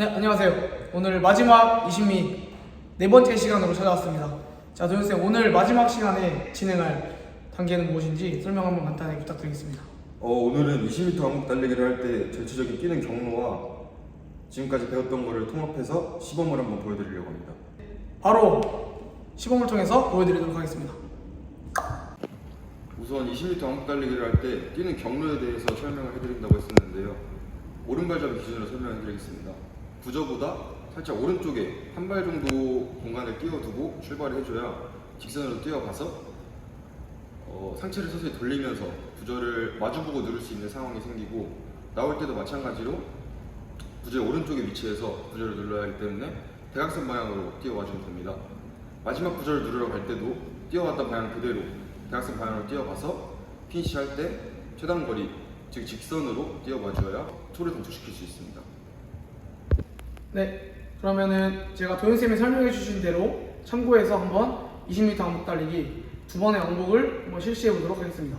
네, 안녕하세요. 오늘 마지막 20미 네 번째 시간으로 찾아왔습니다. 자, 도현쌤, 오늘 마지막 시간에 진행할 단계는 무엇인지 설명 한번 간단히 부탁드리겠습니다. 어, 오늘은 20m 왕복 달리기를 할 때 전체적인 뛰는 경로와 지금까지 배웠던 거를 통합해서 시범을 한번 보여드리려고 합니다. 바로 시범을 통해서 보여드리도록 하겠습니다. 우선 20m 왕복 달리기를 할 때 뛰는 경로에 대해서 설명을 해드린다고 했었는데요. 오른발잡이 기준으로 설명해드리겠습니다. 부저보다 살짝 오른쪽에 한 발 정도 공간을 띄워두고 출발을 해줘야 직선으로 뛰어가서 어, 상체를 서서히 돌리면서 부저를 마주보고 누를 수 있는 상황이 생기고 나올 때도 마찬가지로 부저의 오른쪽에 위치해서 부저를 눌러야 하기 때문에 대각선 방향으로 뛰어와주면 됩니다. 마지막 부저를 누르러 갈 때도 뛰어왔던 방향 그대로 대각선 방향으로 뛰어가서 피니시 할 때 최단 거리 즉 직선으로 뛰어와줘야 초를 단축시킬 수 있습니다. 네, 그러면은 제가 도현쌤이 설명해 주신 대로 참고해서 한번 20m 왕복 달리기 두 번의 왕복을 한번 실시해 보도록 하겠습니다.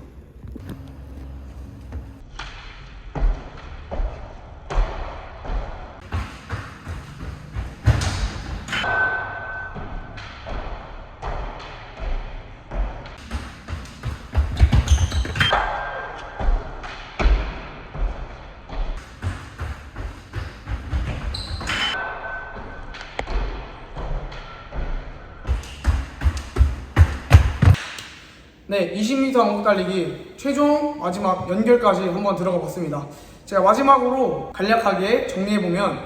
네, 20m 왕복 달리기 최종 마지막 연결까지 한번 들어가 봤습니다. 제가 마지막으로 간략하게 정리해 보면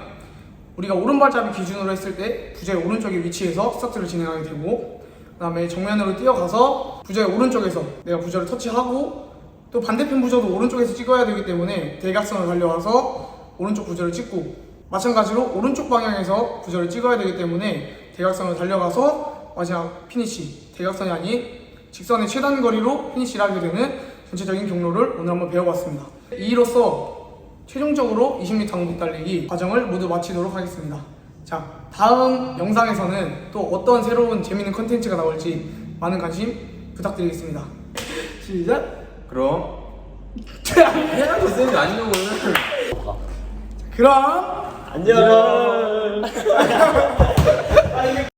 우리가 오른발잡이 기준으로 했을 때 부자의 오른쪽에 위치해서 스타트를 진행하게 되고 그 다음에 정면으로 뛰어가서 부자의 오른쪽에서 내가 부자를 터치하고 또 반대편 부자도 오른쪽에서 찍어야 되기 때문에 대각선을 달려와서 오른쪽 부자를 찍고 마찬가지로 오른쪽 방향에서 부자를 찍어야 되기 때문에 대각선을 달려가서 마지막 피니시 대각선이 아닌 직선의 최단 거리로 피니시를 하게 되는 전체적인 경로를 오늘 한번 배워봤습니다. 이로써 최종적으로 20m 왕복 달리기 과정을 모두 마치도록 하겠습니다. 자, 다음 영상에서는 또 어떤 새로운 재밌는 컨텐츠가 나올지 많은 관심 부탁드리겠습니다. 시작! 그럼 해야지 쌤이 아니면 오늘 그럼 안녕